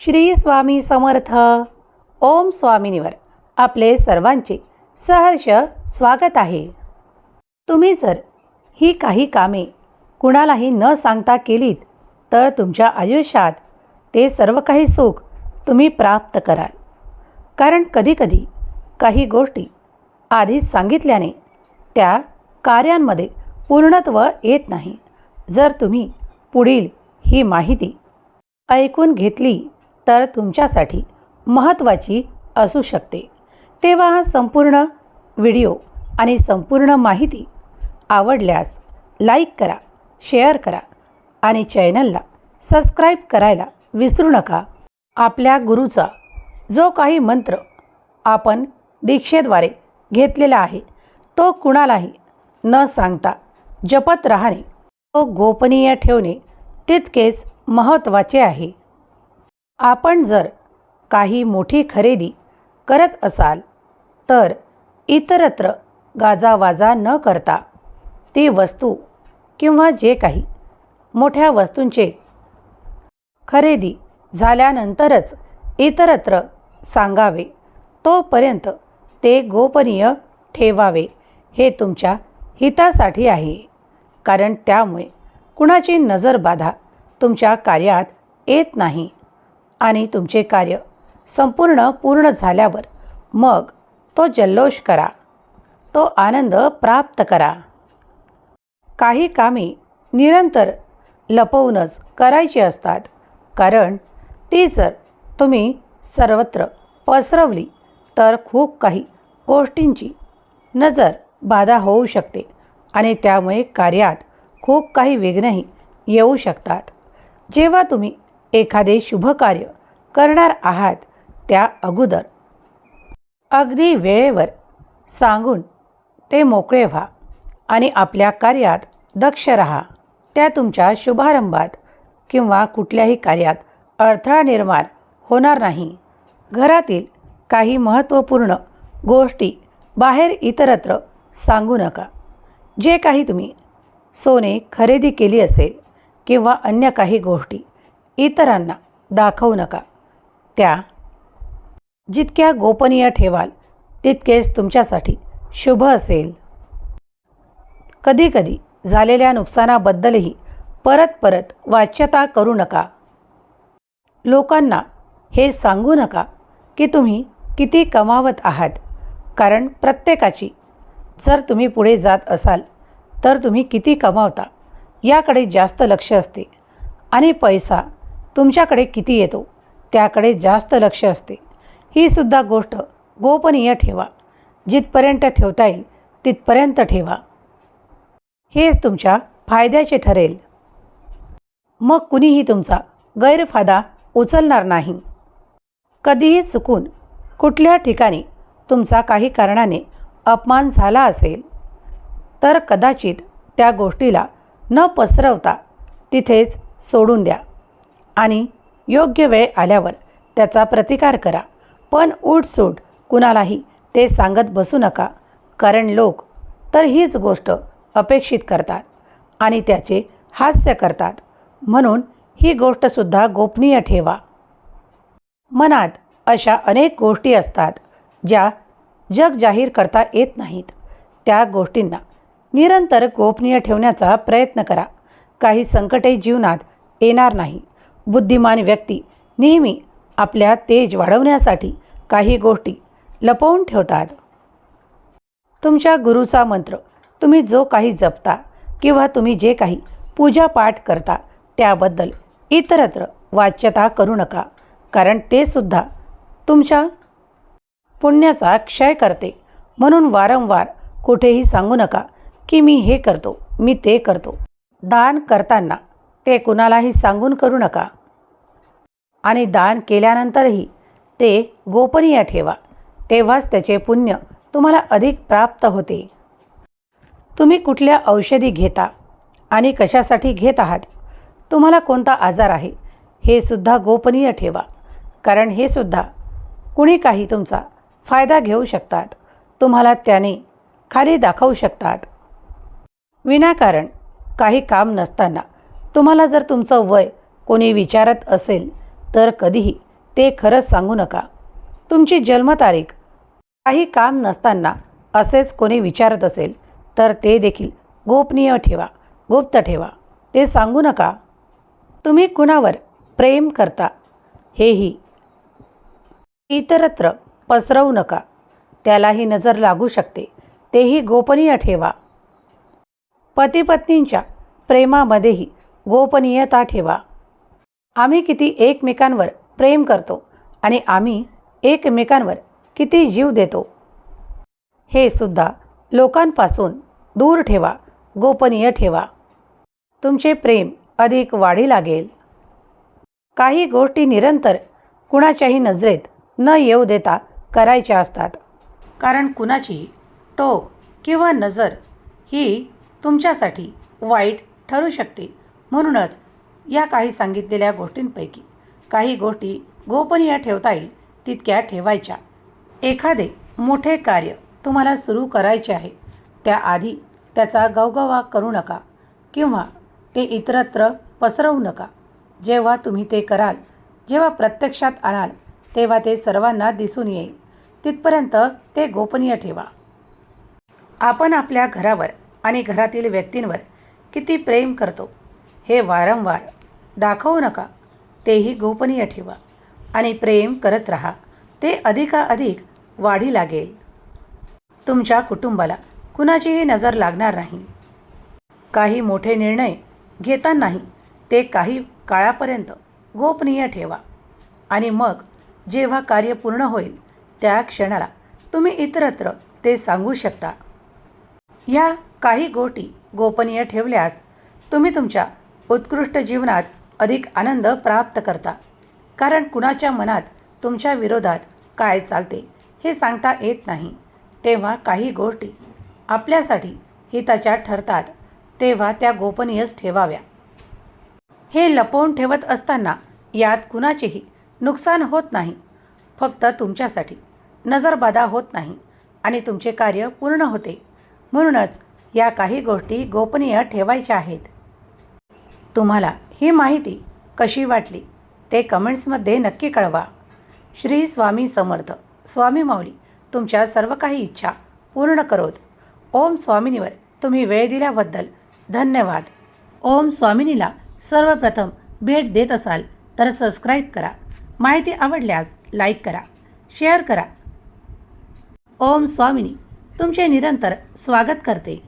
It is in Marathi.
श्री स्वामी समर्थ. ओम स्वामिनीवर आपले सर्वांचे सहर्ष स्वागत आहे. तुम्ही जर ही काही कामे कुणालाही न सांगता केलीत तर तुमच्या आयुष्यात ते सर्व काही सुख तुम्ही प्राप्त कराल. कारण कधीकधी काही गोष्टी आधीच सांगितल्याने त्या कार्यांमध्ये पूर्णत्व येत नाही. जर तुम्ही पुढील ही माहिती ऐकून घेतली तर तुमच्यासाठी महत्त्वाची असू शकते. तेव्हा हा संपूर्ण व्हिडिओ आणि संपूर्ण माहिती आवडल्यास लाईक करा शेअर करा आणि चॅनलला सबस्क्राईब करायला विसरू नका. आपल्या गुरुचा जो काही मंत्र आपण दीक्षेद्वारे घेतलेला आहे तो कुणालाही न सांगता जपत राहणे तो गोपनीय ठेवणे तितकेच महत्त्वाचे आहे. आपण जर काही मोठी खरेदी करत असाल तर इतरत्र गाजावाजा न करता ती वस्तू किंवा जे काही मोठ्या वस्तूंचे खरेदी झाल्यानंतरच इतरत्र सांगावे तोपर्यंत ते गोपनीय ठेवावे हे तुमच्या हितासाठी आहे. कारण त्यामुळे कुणाची नजरबाधा तुमच्या कार्यात येत नाही. आणि तुमचे कार्य संपूर्ण पूर्ण झाल्यावर मग तो जल्लोष करा. तो आनंद प्राप्त करा. काही कामे निरंतर लपवूनच करायची असतात कारण ती जर तुम्ही सर्वत्र पसरवली तर खूप काही गोष्टींची नजर बाधा होऊ शकते आणि त्यामुळे कार्यात खूप काही विघ्नही येऊ शकतात. जेव्हा तुम्ही एखादे शुभकार्य करणार आहात त्या अगोदर. अगदी वेळेवर सांगून ते मोकळे व्हा आणि आपल्या कार्यात दक्ष राहा. त्या तुमच्या शुभारंभात किंवा कुठल्याही कार्यात अडथळा निर्माण होणार नाही. घरातील काही महत्त्वपूर्ण गोष्टी बाहेर इतरत्र सांगू नका. जे काही तुम्ही सोने खरेदी केली असेल किंवा अन्य काही गोष्टी इतरांना दाखवू नका. त्या जितक्या गोपनीय ठेवाल तितकेच तुमच्यासाठी शुभ असेल. कधीकधी झालेल्या नुकसानाबद्दलही परत परत वाच्यता करू नका. लोकांना हे सांगू नका की तुम्ही किती कमावत आहात कारण प्रत्येकाची जर तुम्ही पुढे जात असाल तर तुम्ही किती कमावता याकडे जास्त लक्ष असते. आणि पैसा तुमच्याकडे किती येतो? त्याकडे जास्त लक्ष असते. ही सुद्धा गोष्ट गोपनीय ठेवा. जिथपर्यंत ठेवता येईल तिथपर्यंत ठेवा. हे तुमच्या फायद्याचे ठरेल. मग कुणीही तुमचा गैरफायदा उचलणार नाही. कधीही चुकून कुठल्या ठिकाणी तुमचा काही कारणाने अपमान झाला असेल तर कदाचित त्या गोष्टीला न पसरवता तिथेच सोडून द्या. आणि योग्य वेळ आल्यावर त्याचा प्रतिकार करा. पण उठसूट कुणालाही ते सांगत बसू नका कारण लोक तर हीच गोष्ट अपेक्षित करतात आणि त्याचे हास्य करतात. म्हणून ही गोष्टसुद्धा गोपनीय ठेवा. मनात अशा अनेक गोष्टी असतात ज्या जग जाहीर करता येत नाहीत. त्या गोष्टींना निरंतर गोपनीय ठेवण्याचा प्रयत्न करा. काही संकटे जीवनात येणार नाही. बुद्धिमान व्यक्ती नेहमी आपल्या तेज वाढवण्यासाठी काही गोष्टी लपवून ठेवतात. तुमच्या गुरुचा मंत्र तुम्ही जो काही जपता किंवा तुम्ही जे काही पूजापाठ करता त्याबद्दल इतरत्र वाच्यता करू नका कारण ते सुद्धा तुमच्या पुण्याचा क्षय करते. म्हणून वारंवार कुठेही सांगू नका की मी हे करतो मी ते करतो. दान करताना ते कुणालाही सांगून करू नका. आणि दान केल्यानंतरही ते गोपनीय ठेवा. तेव्हाच त्याचे पुण्य तुम्हाला अधिक प्राप्त होते. तुम्ही कुठल्या औषधी घेता आणि कशासाठी घेत आहात? तुम्हाला कोणता आजार आहे? हे सुद्धा गोपनीय ठेवा. कारण हे सुद्धा कुणी काही तुमचा फायदा घेऊ शकतात. तुम्हाला त्याने खाली दाखवू शकतात. विनाकारण काही काम नसताना तुम्हाला जर तुमचं वय कोणी विचारत असेल तर कधीही ते खरंच सांगू नका. तुमची जन्मतारीख काही काम नसताना असेच कोणी विचारत असेल तर ते देखील गोपनीय ठेवा गुप्त ठेवा. ते सांगू नका. तुम्ही कुणावर प्रेम करता हेही इतरत्र पसरवू नका. त्यालाही नजर लागू शकते. तेही गोपनीय ठेवा. पतीपत्नींच्या प्रेमामध्येही गोपनीयता ठेवा. आम्ही किती एकमेकांवर प्रेम करतो आणि आम्ही एकमेकांवर किती जीव देतो. हे सुद्धा लोकांपासून दूर ठेवा गोपनीय ठेवा. तुमचे प्रेम अधिक वाढी लागेल. काही गोष्टी निरंतर कुणाच्याही नजरेत न येऊ देता करायच्या असतात. कारण कुणाची टोक किंवा नजर ही तुमच्यासाठी वाईट ठरू शकते. म्हणूनच या काही सांगितलेल्या गोष्टींपैकी काही गोष्टी गोपनीय ठेवता येईल तितक्या ठेवायच्या. एखादे मोठे कार्य तुम्हाला सुरू करायचे आहे त्याआधी त्याचा गवगवा करू नका किंवा ते इतरत्र पसरवू नका. जेव्हा तुम्ही ते कराल जेव्हा प्रत्यक्षात आणाल तेव्हा ते सर्वांना दिसून येईल. तिथपर्यंत ते गोपनीय ठेवा. आपण आपल्या घरावर आणि घरातील व्यक्तींवर किती प्रेम करतो हे वारंवार दाखवू नका. तेही गोपनीय ठेवा. आणि प्रेम करत राहा. ते अधिकाधिक वाढी लागेल. तुमच्या कुटुंबाला कुणाचीही नजर लागणार नाही. काही मोठे निर्णय घेतानाही ते काही काळापर्यंत गोपनीय ठेवा. आणि मग जेव्हा कार्य पूर्ण होईल त्या क्षणाला तुम्ही इतरत्र ते सांगू शकता. या काही गोष्टी गोपनीय ठेवल्यास तुम्ही तुमच्या उत्कृष्ट जीवनात अधिक आनंद प्राप्त करता. कारण कुणाच्या मनात तुमच्या विरोधात काय चालते हे सांगता येत नाही. तेव्हा काही गोष्टी आपल्यासाठी हिताच्या ठरतात. तेव्हा त्या गोपनीयच ठेवाव्या. हे लपवून ठेवत असताना यात कुणाचेही नुकसान होत नाही. फक्त तुमच्यासाठी नजरबाधा होत नाही आणि तुमचे कार्य पूर्ण होते. म्हणूनच या काही गोष्टी गोपनीय ठेवायच्या आहेत. तुम्हाला ही माहिती कशी वाटली ते कमेंट्समध्ये नक्की कळवा. श्री स्वामी समर्थ. स्वामी माऊली तुमच्या सर्व काही इच्छा पूर्ण करोत. ओम स्वामिनीवर तुम्ही वेळ दिल्याबद्दल धन्यवाद. ओम स्वामिनीला सर्वप्रथम भेट देत असाल तर सबस्क्राईब करा. माहिती आवडल्यास लाईक करा शेअर करा. ओम स्वामिनी तुमचे निरंतर स्वागत करते.